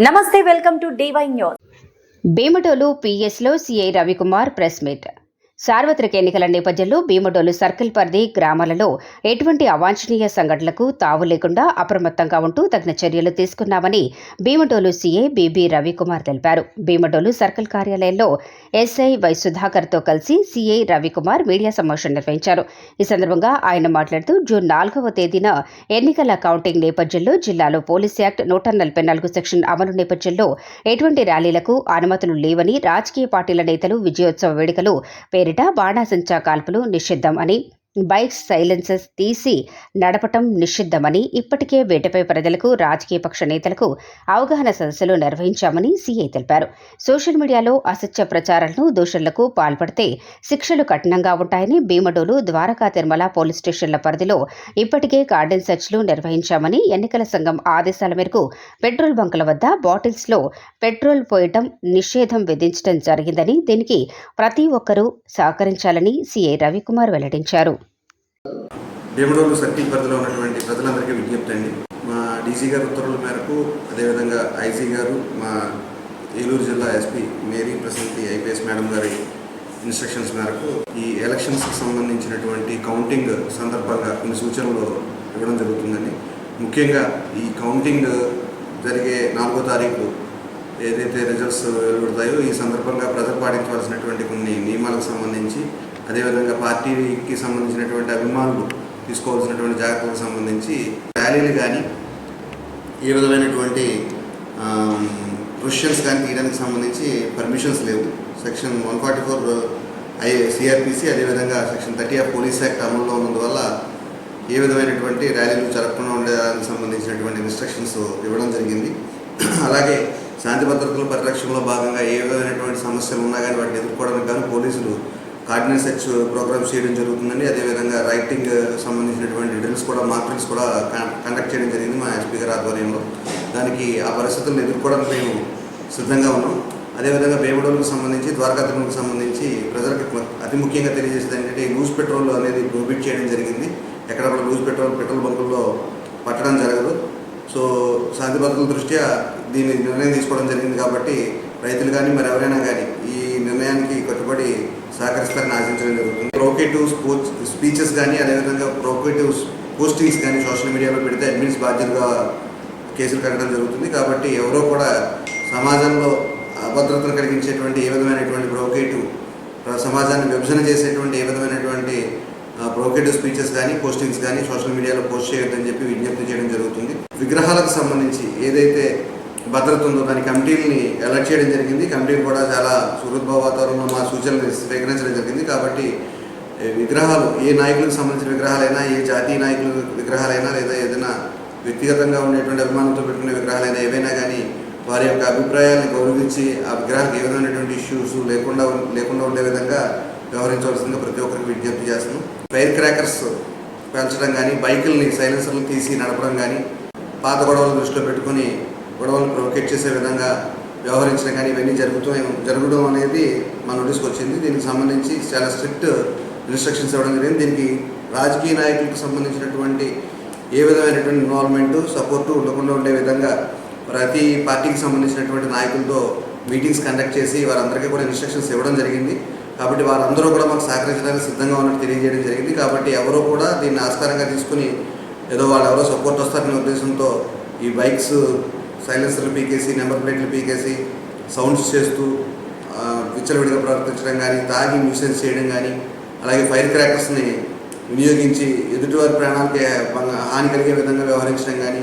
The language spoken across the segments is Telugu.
నమస్తే welcome to Divine News. Bhimatolu పిఎస్లో CI Ravikumar press meet. సార్వత్రిక ఎన్నికల నేపథ్యంలో భీమడోలు సర్కిల్ పరిధి గ్రామాలలో ఎటువంటి అవాంఛనీయ సంఘటనలకు తావు లేకుండా అప్రమత్తంగా ఉంటూ తగిన చర్యలు తీసుకున్నామని భీమడోలు సీఏ బీబీ రవికుమార్ తెలిపారు. భీమడోలు సర్కిల్ కార్యాలయంలో ఎస్ఐ వై సుధాకర్తో కలిసి సీఐ రవికుమార్ మీడియా సమావేశం నిర్వహించారు. ఈ సందర్భంగా ఆయన మాట్లాడుతూ జూన్ నాలుగవ తేదీన ఎన్నికల కౌంటింగ్ నేపథ్యంలో జిల్లాలో పోలీస్ యాక్ట్ నూట నలభై నాలుగు సెక్షన్ అమలు నేపథ్యంలో ఎటువంటి ర్యాలీలకు అనుమతులు లేవని రాజకీయ పార్టీల నేతలు విజయోత్సవ వేడుకలు పేరు పేరిట బాణాసంచా కాల్పులు నిషిద్ధం అని బైక్స్ సైలెన్సెస్ తీసి నడపటం నిషిద్ధమని ఇప్పటికే వీటిపై ప్రజలకు రాజకీయ పక్ష నేతలకు అవగాహన సదస్సులు నిర్వహించామని సీఐ తెలిపారు. సోషల్ మీడియాలో అసత్య ప్రచారాలను దూషణలకు పాల్పడితే శిక్షలు కఠినంగా ఉంటాయని భీమడోలు ద్వారకా తిరుమల పోలీస్ స్టేషన్ల పరిధిలో ఇప్పటికే గార్డెన్ సెర్చ్లు నిర్వహించామని ఎన్నికల సంఘం ఆదేశాల మేరకు పెట్రోల్ బంకుల వద్ద బాటిల్స్లో పెట్రోల్ పోయటం నిషేధం విధించడం జరిగిందని దీనికి ప్రతి ఒక్కరూ సహకరించాలని సీఐ రవికుమార్ వెల్లడించారు. భీమడోలు సర్కిల్ పరిధిలో ఉన్నటువంటి ప్రజలందరికీ విజ్ఞప్తి అండి. మా డీసీ గారు ఉత్తర్వుల మేరకు అదేవిధంగా ఐజీ గారు మా ఏలూరు జిల్లా SP Mary Prashanti IPS madam గారి ఇన్స్ట్రక్షన్స్ మేరకు ఈ ఎలక్షన్స్కి సంబంధించినటువంటి కౌంటింగ్ సందర్భంగా కొన్ని సూచనలు ఇవ్వడం జరుగుతుందండి. ముఖ్యంగా ఈ కౌంటింగ్ జరిగే నాలుగో తారీఖు ఏదైతే రిజల్ట్స్ వెలువడతాయో ఈ సందర్భంగా ప్రజలు పాటించవలసినటువంటి కొన్ని నియమాలకు సంబంధించి అదేవిధంగా పార్టీకి సంబంధించినటువంటి అభిమానులు తీసుకోవాల్సినటువంటి జాగ్రత్తలకు సంబంధించి ర్యాలీలు కానీ ఏ విధమైనటువంటి క్వశ్చన్స్ కానీ తీయడానికి సంబంధించి పర్మిషన్స్ లేవు. Section one forty four I CrPC అదేవిధంగా section thirty of police act అమల్లో ఉన్నందువల్ల ఏ విధమైనటువంటి ర్యాలీలు జరగకుండా ఉండేదానికి సంబంధించినటువంటి ఇన్స్ట్రక్షన్స్ ఇవ్వడం జరిగింది. అలాగే శాంతి భద్రతల పరిరక్షణలో భాగంగా ఏ విధమైనటువంటి సమస్యలు ఉన్నా కానీ వాటిని ఎదుర్కోవడానికి కానీ పోలీసులు కార్డినెన్స్ సెర్చ్ ప్రోగ్రామ్స్ చేయడం జరుగుతుందండి. అదేవిధంగా రైటింగ్ సంబంధించినటువంటి డ్రిల్స్ కూడా మాక్ డ్రిల్స్ కూడా కండక్ట్ చేయడం జరిగింది మా ఎస్పీ గారి ఆధ్వర్యంలో. దానికి ఆ పరిస్థితులను ఎదుర్కోవడానికి మేము సిద్ధంగా ఉన్నాం. అదేవిధంగా బేబడోలకు సంబంధించి ద్వారకా తిరుమలకు సంబంధించి ప్రజలకు అతి ముఖ్యంగా తెలియజేసేది ఏంటంటే లూజ్ పెట్రోల్ అనేది ప్రొహిబిట్ చేయడం జరిగింది. ఎక్కడ కూడా లూజ్ పెట్రోల్ పెట్రోల్ బంకుల్లో పట్టడం జరగదు. సో శాంతి భద్రతల దృష్ట్యా దీన్ని నిర్ణయం తీసుకోవడం జరిగింది కాబట్టి రైతులు కానీ మరి ఎవరైనా కానీ సహకరిస్తారని ఆశించడం జరుగుతుంది. ప్రోకేటివ్ స్పోర్ట్స్ స్పీచెస్ కానీ అదేవిధంగా ప్రోకేటివ్ పోస్టింగ్స్ కానీ సోషల్ మీడియాలో పెడితే అడ్మిన్స్ బాధ్యతగా కేసులు కట్టడం జరుగుతుంది. కాబట్టి ఎవరో కూడా సమాజంలో అభద్రతను కలిగించేటువంటి ఏ విధమైనటువంటి ప్రోకేటివ్ సమాజాన్ని విభజన చేసేటువంటి ఏ విధమైనటువంటి ప్రోకేటివ్ స్పీచెస్ కానీ పోస్టింగ్స్ కానీ సోషల్ మీడియాలో పోస్ట్ చేయొద్దని చెప్పి విజ్ఞప్తి చేయడం జరుగుతుంది. విగ్రహాలకు సంబంధించి ఏదైతే భద్రత ఉందో దాని కమిటీని అలర్ట్ చేయడం జరిగింది. కమిటీ కూడా చాలా సుహృద్భావ వాతావరణంలో మా సూచనలు స్వీకరించడం జరిగింది. కాబట్టి విగ్రహాలు ఏ నాయకులకు సంబంధించిన విగ్రహాలైనా ఏ జాతీయ నాయకుల విగ్రహాలైనా లేదా ఏదైనా వ్యక్తిగతంగా ఉండేటువంటి అభిమానంతో పెట్టుకునే విగ్రహాలైనా ఏవైనా కానీ వారి యొక్క అభిప్రాయాన్ని గౌరవించి ఆ విగ్రహాలకు ఏ విధమైనటువంటి ఇష్యూస్ లేకుండా లేకుండా ఉండే విధంగా వ్యవహరించవలసిందిగా ప్రతి ఒక్కరికి విజ్ఞప్తి చేస్తున్నాం. ఫైర్ క్రాకర్స్ పెంచడం కానీ బైకుల్ని సైలెన్సర్లు తీసి నడపడం కానీ పాత గొడవలు దృష్టిలో పెట్టుకుని గొడవలు ప్రొవోకేట్ చేసే విధంగా వ్యవహరించడం కానీ ఇవన్నీ జరుగుతూ జరగడం అనేది మన నోటీస్కి వచ్చింది. దీనికి సంబంధించి చాలా స్ట్రిక్ట్ ఇన్స్ట్రక్షన్స్ ఇవ్వడం జరిగింది. దీనికి రాజకీయ నాయకులకు సంబంధించినటువంటి ఏ విధమైనటువంటి ఇన్వాల్వ్మెంట్ సపోర్టు ఉండకుండా ఉండే విధంగా ప్రతి పార్టీకి సంబంధించినటువంటి నాయకులతో మీటింగ్స్ కండక్ట్ చేసి వారందరికీ కూడా ఇన్స్ట్రక్షన్స్ ఇవ్వడం జరిగింది. కాబట్టి వారందరూ కూడా మాకు సహకరించడానికి సిద్ధంగా ఉన్నట్టు తెలియజేయడం జరిగింది. కాబట్టి ఎవరో కూడా దీన్ని ఆస్కారంగా తీసుకుని ఏదో వాళ్ళు ఎవరో సపోర్ట్ వస్తారనే ఉద్దేశంతో ఈ బైక్స్ సైలెన్సర్లు పీకేసి నెంబర్ ప్లేట్లు పీకేసి సౌండ్స్ చేస్తూ విచ్చలవిడిగా ప్రవర్తించడం కానీ తాగి న్యూసెన్స్ చేయడం కానీ అలాగే ఫైర్ క్రాకర్స్ని వినియోగించి ఎదుటివారి ప్రాణాలకి హాని కలిగే విధంగా వ్యవహరించడం కానీ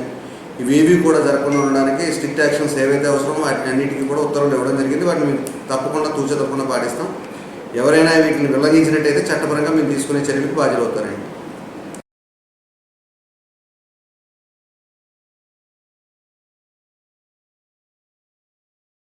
ఇవేవి కూడా జరగకుండా ఉండడానికి స్ట్రిక్ట్ యాక్షన్స్ ఏవైతే అవసరమో వాటిని అన్నిటికీ కూడా ఉత్తర్వులు ఇవ్వడం జరిగింది. వాటిని మేము తప్పకుండా తూచ తప్పకుండా పాటిస్తాం. ఎవరైనా వీటిని ఉల్లంఘించినట్టయితే చట్టపరంగా మేము తీసుకునే చర్యలకు బాధ్యులు అవుతారండి